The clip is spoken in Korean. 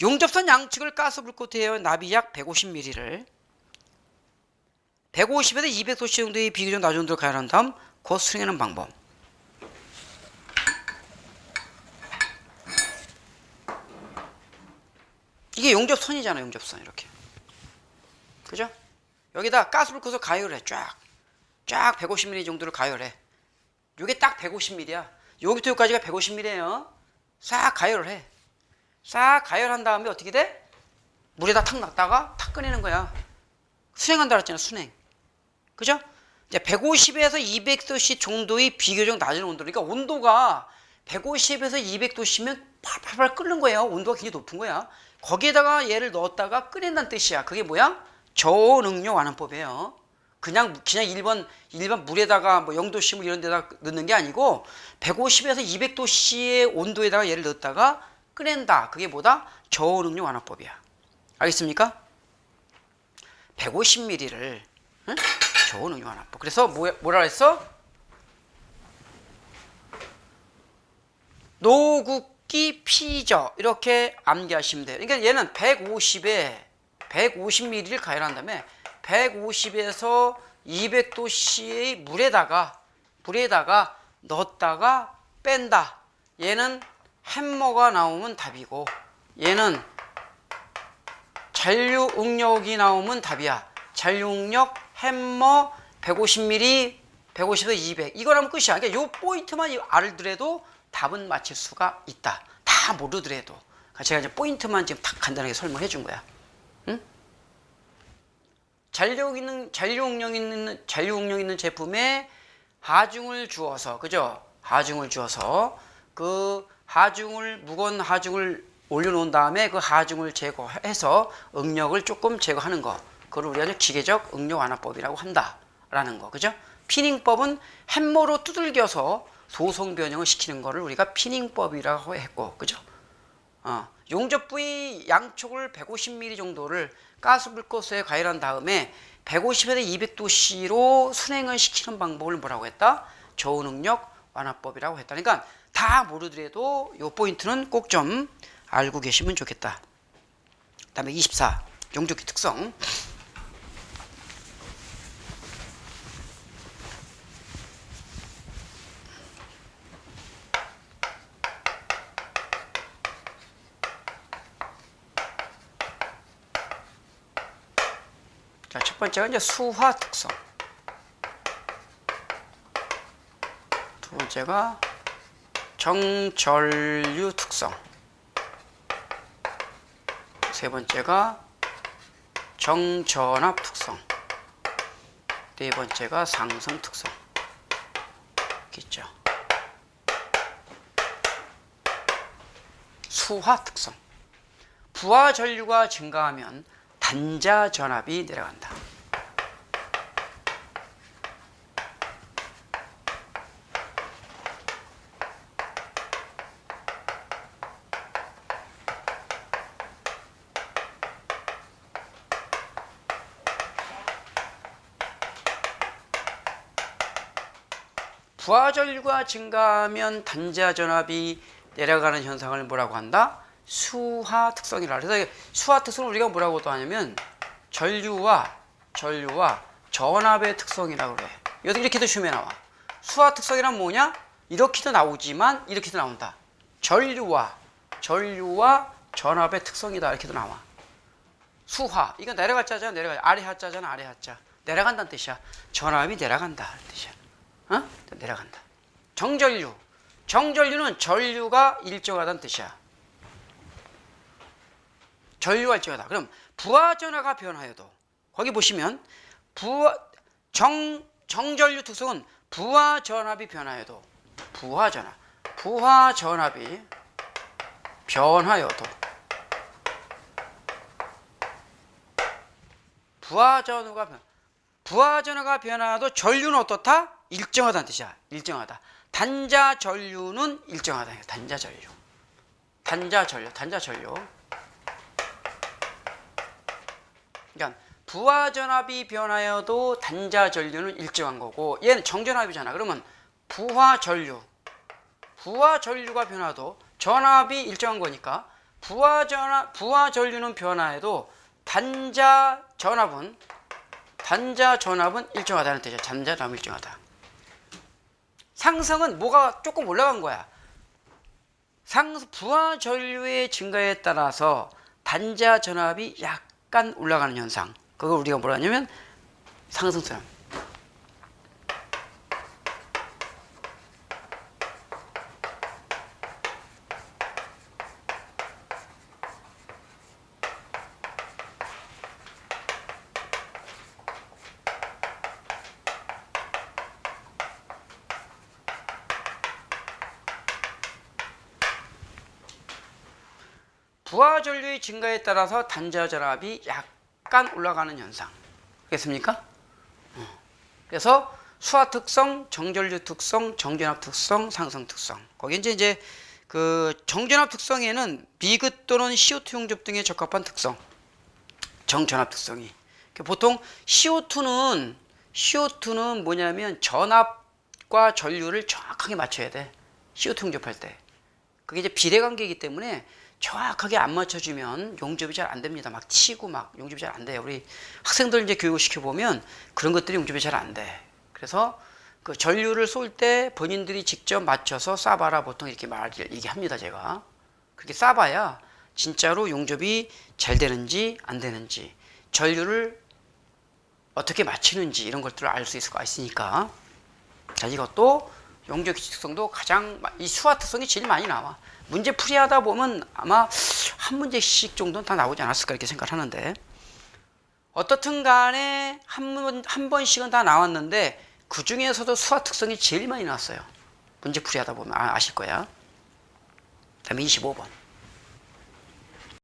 용접선 양측을 가스불꽃에 나비 약 150ml를 150에서 200도씨 정도의 비교적 낮은 온도로 가열한 다음 곧 수행하는 방법. 이게 용접선이잖아, 용접선 이렇게. 그죠? 여기다 가스불꽃을 가열해 쫙. 쫙 150ml 정도를 가열해. 요게 딱 150ml야. 여기부터 여기까지가 150ml예요. 싹 가열을 해. 싹 가열한 다음에 어떻게 돼? 물에다 탁 놨다가 탁 꺼내는 거야. 수행한다 그랬잖아, 수행. 그죠? 이제 150에서 200도씨 정도의 비교적 낮은 온도. 그러니까 온도가 150에서 200도씨면 팔팔팔 끓는 거예요. 온도가 굉장히 높은 거야. 거기에다가 얘를 넣었다가 끓인다는 뜻이야. 그게 뭐야? 저온응용 완화법이에요. 그냥 그냥 일반 일반 물에다가 뭐 0도씨 물 이런 데다 넣는 게 아니고 150에서 200도씨의 온도에다가 얘를 넣었다가 끓낸다. 그게 뭐다? 저온응용 완화법이야. 알겠습니까? 150ml를 응? 저온응용 완화법. 그래서 뭐, 뭐라 했어? 노국기 피저 이렇게 암기하시면 돼요. 그러니까 얘는 150에 150ml를 가열한 다음에 150에서 200도씨의 물에다가 물에다가 넣었다가 뺀다. 얘는 햄머가 나오면 답이고 얘는 잔류응력이 나오면 답이야. 잔류응력 햄머 150ml 150에서 200 이거라면 끝이야. 그러니까 요 포인트만 알더라도 답은 맞힐 수가 있다. 다 모르더라도 그러니까 제가 이제 포인트만 지금 딱 간단하게 설명해 준 거야. 응? 잔류 있는 잔류응력 있는 잔류응력 있는 제품에 하중을 주어서 그죠? 하중을 주어서 그 하중을 무거운 하중을 올려놓은 다음에 그 하중을 제거해서 응력을 조금 제거하는 거 그걸 우리가 기계적 응력 완화법이라고 한다라는 거 그죠? 피닝법은 햄머로 두들겨서 소성 변형을 시키는 거를 우리가 피닝법이라고 했고 그죠? 어, 용접 부위 양쪽을 150ml 정도를 가스 불꽃에 가열한 다음에 150에서 200도씨로 순행을 시키는 방법을 뭐라고 했다? 저온응력 완화법이라고 했다. 그러니까 다 모르더라도 요 포인트는 꼭 좀 알고 계시면 좋겠다. 그 다음에 24 용접기 특성. 자, 첫 번째가 이제 수화 특성. 두 번째가 정전류 특성. 세 번째가 정전압 특성. 네 번째가 상승 특성. 있죠. 수화 특성. 부하 전류가 증가하면 단자 전압이 내려간다. 부하 전류가 증가하면 단자 전압이 내려가는 현상을 뭐라고 한다? 수하 특성이라. 그래서 수하 특성을 우리가 뭐라고도 하냐면 전류와 전류와 전압의 특성이라고 그래. 여기 이렇게도 시험에 나와. 수하 특성이란 뭐냐? 이렇게도 나오지만 이렇게도 나온다. 전류와 전류와 전압의 특성이다 이렇게도 나와. 수하 이거 내려갈 자잖아 내려가 아래 하자잖아 아래 하자 내려간다는 뜻이야. 전압이 내려간다 는 뜻이야. 어? 내려간다. 정전류 정전류는 전류가 일정하다는 뜻이야. 전류가 일정하다. 그럼 부하 전화가 변화해도 거기 보시면 부하 정 정전류 특성은 부하 전압이 변화해도 부하 전압 부하 전압이 변화여도 부하 전후가 변 부하 전화가 변화도 전류는 어떻다? 일정하다는 뜻이야. 일정하다. 단자 전류는 일정하다. 단자 전류. 단자 전류. 단자 전류. 그러니까 부하 전압이 변하여도 단자 전류는 일정한 거고 얘는 정전압이잖아. 그러면 부하 전류. 부하 전류가 변화도 전압이 일정한 거니까 부하 전압 부하 전류는 변화해도 단자 전압은 단자 전압은 일정하다는 뜻이죠. 단자 전압 일정하다. 상승은 뭐가 조금 올라간 거야. 상 부하 전류의 증가에 따라서 단자 전압이 약간 올라가는 현상. 그걸 우리가 뭐라 하냐면 상승선. 부하 전류의 증가에 따라서 단자 전압이 약간 올라가는 현상. 알겠습니까? 어. 그래서 수화 특성, 정전류 특성, 정전압 특성, 상승 특성. 거기 이제 이제 그 정전압 특성에는 미그 또는 CO2 용접 등에 적합한 특성. 정전압 특성이. 그 보통 CO2는 CO2는 뭐냐면 전압과 전류를 정확하게 맞춰야 돼. CO2 용접할 때. 그게 이제 비례 관계이기 때문에 정확하게 안 맞춰주면 용접이 잘 안 됩니다. 막 튀고 막 용접이 잘 안 돼요. 우리 학생들 이제 교육을 시켜보면 그런 것들이 용접이 잘 안 돼. 그래서 그 전류를 쏠 때 본인들이 직접 맞춰서 쏴봐라 보통 이렇게 말 얘기합니다. 제가 그렇게 쏴봐야 진짜로 용접이 잘 되는지 안 되는지 전류를 어떻게 맞추는지 이런 것들을 알 수 있을 거 있으니까 자 이것도 용접 기칙성도 가장 마- 이 수화 특성이 제일 많이 나와. 문제 풀이하다 보면 아마 한 문제씩 정도는 다 나오지 않았을까 이렇게 생각하는데 어떻든 간에 한, 번, 한 번씩은 다 나왔는데 그 중에서도 수화 특성이 제일 많이 나왔어요. 문제 풀이하다 보면 아, 아실 거야. 다음에 25번.